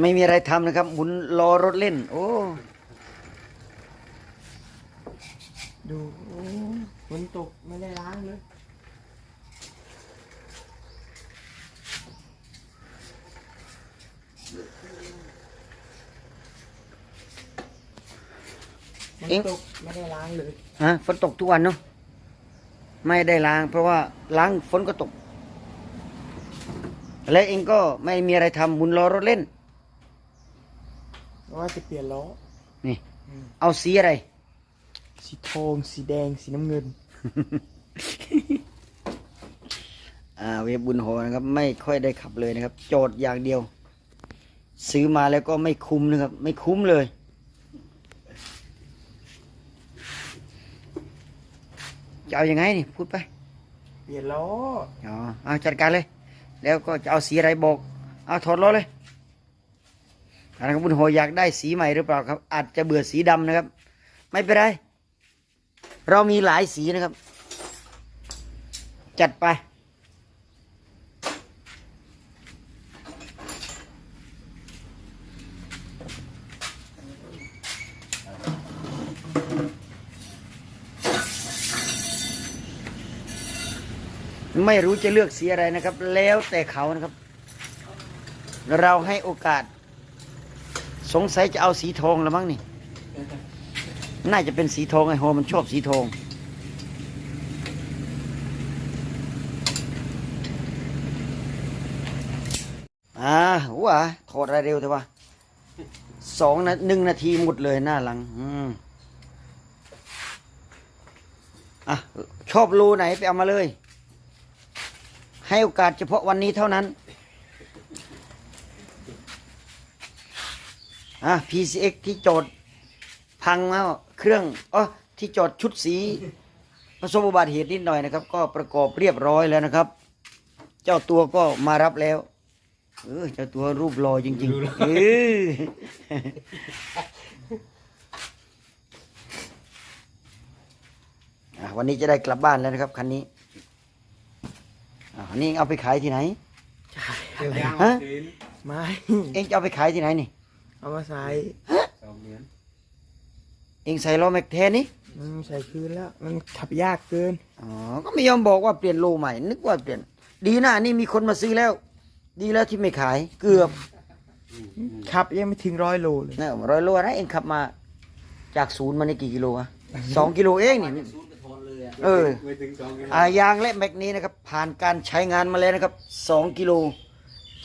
ไม่มีอะไรทำนะครับ หมุนล้อรถเล่น โอ้ดูโอ้ฝนตกไม่ได้ล้างเลยฝนเอ็งตกไม่ได้ล้างเลยฮะฝนตกทุกวันเนาะไม่ได้ล้าง เพราะว่าล้างฝนก็ตก และเองก็ไม่มีอะไรทำหมุนล้อรถเล่น ว่าจะเปลี่ยนล้อ นี่ เอาสีอะไร สีทอง สีแดง สีน้ำเงิน อ่า เวฟบุญโหนะครับ ไม่ค่อยได้ขับเลยนะครับ โจทย์อย่างเดียว ซื้อมาแล้วก็ไม่คุ้มนะครับ ไม่คุ้มเลย จะเอาอยัางไงนี่ พูดไป เปลี่ยนล้อ อ๋อเอาจัดการเลย แล้วก็จะเอาสีอะไรบอก เอาถอดล้อเลย อันนั้นครับบุญโหอยากได้สีใหม่หรือเปล่าครับ อาจจะเบื่อสีดำนะครับ ไม่เป็นไร เรามีหลายสีนะครับ จัดไป ไม่รู้จะเลือกสีอะไรนะครับ แล้วแต่เขานะครับ เราให้โอกาส สงสัยจะเอาสีทองแล้วมั้งนี่ น่าจะเป็นสีทองไอ้โฮมันชอบสีทองอ่าว้าถอดอะไรเร็วเถอะวะสองนะหนึ่งนาทีหมดเลยหน้าหลัง อืมอะชอบรูไหนไปเอามาเลย ให้โอกาสเฉพาะวันนี้เท่านั้น อะ PCX ที่โจทย์พังแล้วเครื่องอ๋อที่จอดชุดสีประสบอุบัติเหตุนิดหน่อยนะครับ ก็ประกอบเรียบร้อยแล้วนะครับ เจ้าตัวก็มารับแล้ว เออเจ้าตัวรูปรอจริงๆเอออะวันนี้จะได้กลับบ้านแล้วนะครับคันนี้อะอันนี้เอาไปขายที่ไหนเดี๋ยวยางฮะไม่เองจะเอาไปขายที่ไหนนี่ เอามาใส่เองใส่ล้อแม็กแทนนี่อืมใส่คืนแล้ว มันขับยากเกิน อ๋อก็ไม่ยอมบอกว่าเปลี่ยนโลใหม่ นึกว่าเปลี่ยน ดีนะนี่มีคนมาซื้อแล้ว ดีแล้วที่ไม่ขายเกือบขับยังไม่ถึงร้อยโลเลยนะร้อยโลนะเองขับมา จากศูนย์มานี่กี่กิโลอะสองกิโลเองนี่เอออายางและแม็กนี้นะครับ ผ่านการใช้งานมาแล้วนะครับสองกิโล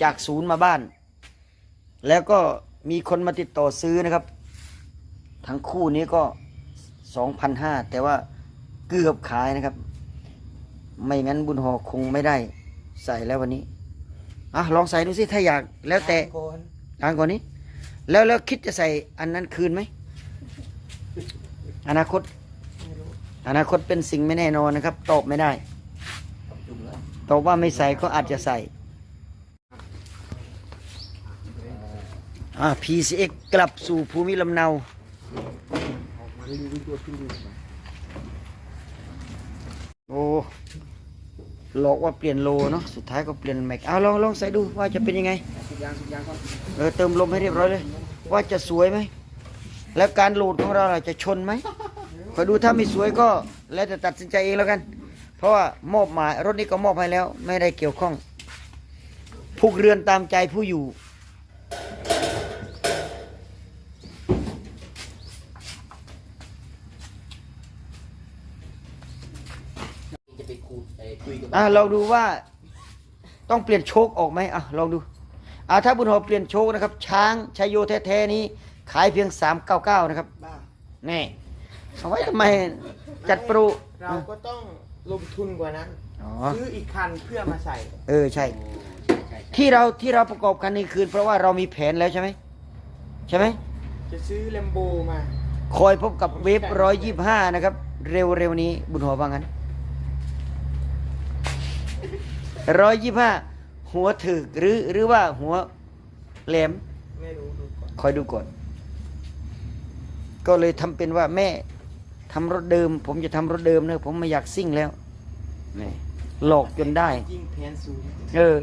จากศูนย์มาบ้าน แล้วก็ มีคนมาติดต่อซื้อนะครับ ทั้งคู่นี้ก็สองพันห้าแต่ว่าเกือบขายนะครับ ไม่งั้นบุญหอคงไม่ได้ใส่แล้ววันนี้อะลองใส่ดูสิถ้าอยากแล้วแต่ก่อนอ่านก่อนนี้ แล้วแล้วคิดจะใส่อันนั้นคืนไหม อนาคตไม่รู้อนาคตเป็นสิ่งไม่แน่นอนนะครับ ตอบไม่ได้ตอบว่าไม่ใส่ก็อาจจะใส่ อ่า PCX กลับสู่ภูมิลำเนาโอ้หลอกว่าเปลี่ยนโลเนาะสุดท้ายก็เปลี่ยนแม็กเอาลองลองใส่ดูว่าจะเป็นยังไงเออเติมลมให้เรียบร้อยเลย ว่าจะสวยไหม แล้วการโหลดของเราจะชนไหมคอยดูถ้าไม่สวยก็แล้วแต่ตัดสินใจเองแล้วกัน เพราะว่ามอบหมายรถนี้ก็มอบให้แล้ว ไม่ได้เกี่ยวข้องผูกเรือนตามใจผู้อยู่ จะไป คุยเอ่อคุยกับอะลองดูว่าต้องเปลี่ยนโชคออกไหมอะลองดูอะถ้าบุญหอเปลี่ยนโชคนะครับ ช้างชายโยแท้ๆนี้ ขายเพียง 399 นะครับบ้านี่เอาไว้ทำไมจัดโปรเราก็ต้องลงทุนกว่านั้นอ๋อซื้ออีกคันเพื่อมาใส่ เออใช่ ที่เราที่เราประกอบคันนี้คืน เพราะว่าเรามีแผนแล้วใช่ไหมใช่ไหมจะซื้อเลมโบมา คอยพบกับเวฟร้อยยี่ห้านะครับ เร็วเร็วๆนี้บุญหัวว่างั้น ร้อยยี่ห้าหัวถึกหรือหรือว่าหัวแหลมไม่รู้ดูก่อนคอยดูก่อน ก็เลยทำเป็นว่าแม่ทำรถเดิม ผมจะทำรถเดิมนะผมไม่อยากซิ่งแล้วนี่หลอกจนได้ ยิ่งแผนสูงเออ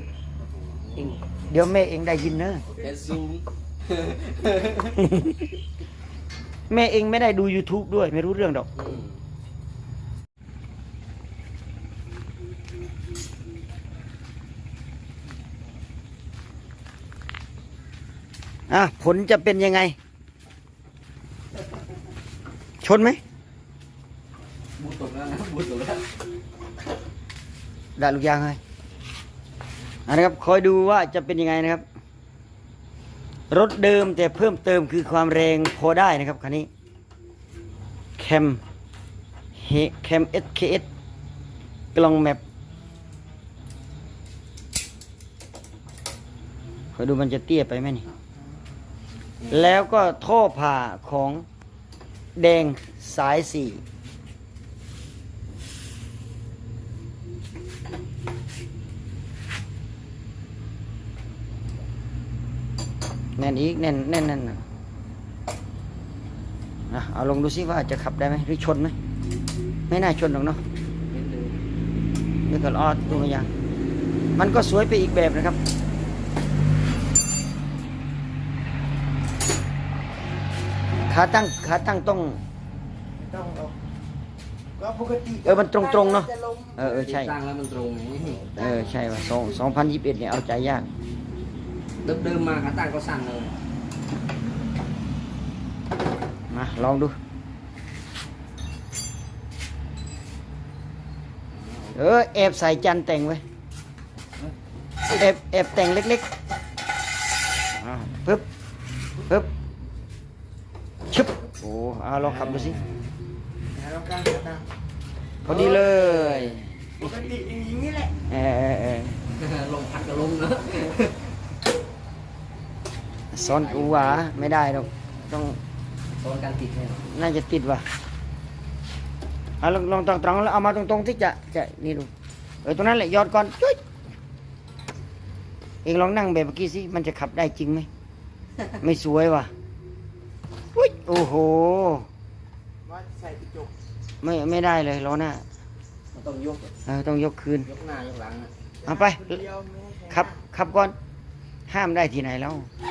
เองเดี๋ยวแม่เองได้ยินเนอะแต่ซูมแม่เองไม่ได้ดู YouTube ด้วย ไม่รู้เรื่องดอก อะผลจะเป็นยังไง ชนไหมบูตกแล้วนะบูตกแล้วได้ลูกยางให้อันนะครับคอยดูว่าจะเป็นยังไงนะครับ รถเดิมแต่เพิ่มเติมคือความแรงพอได้นะครับคันนี้แคมเฮแคม SKS กล่องแมปคอยดูมันจะเตี้ยไปไหมนี่ แล้วก็ท่อผ่าของแดงสายสี่แน่นอีกแน่นแน่นแน่นนะอะเอาลงดูซิว่าจะขับได้ไหมหรือชนไหมไม่น่าชนหรอกเนาะเห็นเลยเดี๋ยวก็รอดดูอย่างมันก็สวยไปอีกแบบนะครับ ขาตั้งขาตั้งต้องไม่ต้องหรอกก็ปกติเออมันตรงๆเนอะ จล้มเออเออใช่ ตั้งแล้วมันตรงไงเออใช่ว่ะสองสองพันยี่สิบเอ็ดเนี่ยเอาใจยาก เดิมเดิมๆมาขาตั้งก็สั่นเลยมาลองดู เออแอบใส่จันแต่งไว้แอบแอบแต่งเล็กๆอ่าปึ๊บปึ๊บ ชึบโอ้เอาลองขับดูสิแล้วเราตั้งตั้งพอดีเลยปกติอย่างนี้แหละเออเออเออลมพัดก็ลมนะซ้อนกูหวาไม่ได้หรอกต้องตอนการติดเนี่ยน่าจะติดว่ะเอาลองลองตรงๆแล้วเอามาตรงๆที่จะจะนี่ดูเออตรงนั้นแหละยอดก่อนจุ๊ยเองลองนั่งแบบเมื่อกี้สิมันจะขับได้จริงไหมไม่สวยว่ะ อุ้ยโอ้โห ว่าใส่กระจกไม่ไม่ได้เลยล้อหน้ามันต้องยกเออต้องยกคืน ยกหน้ายกหลังอะเอาไป เดียวไม่ให้ใช้ขับขับก่อน ห้ามได้ที่ไหนแล้วเ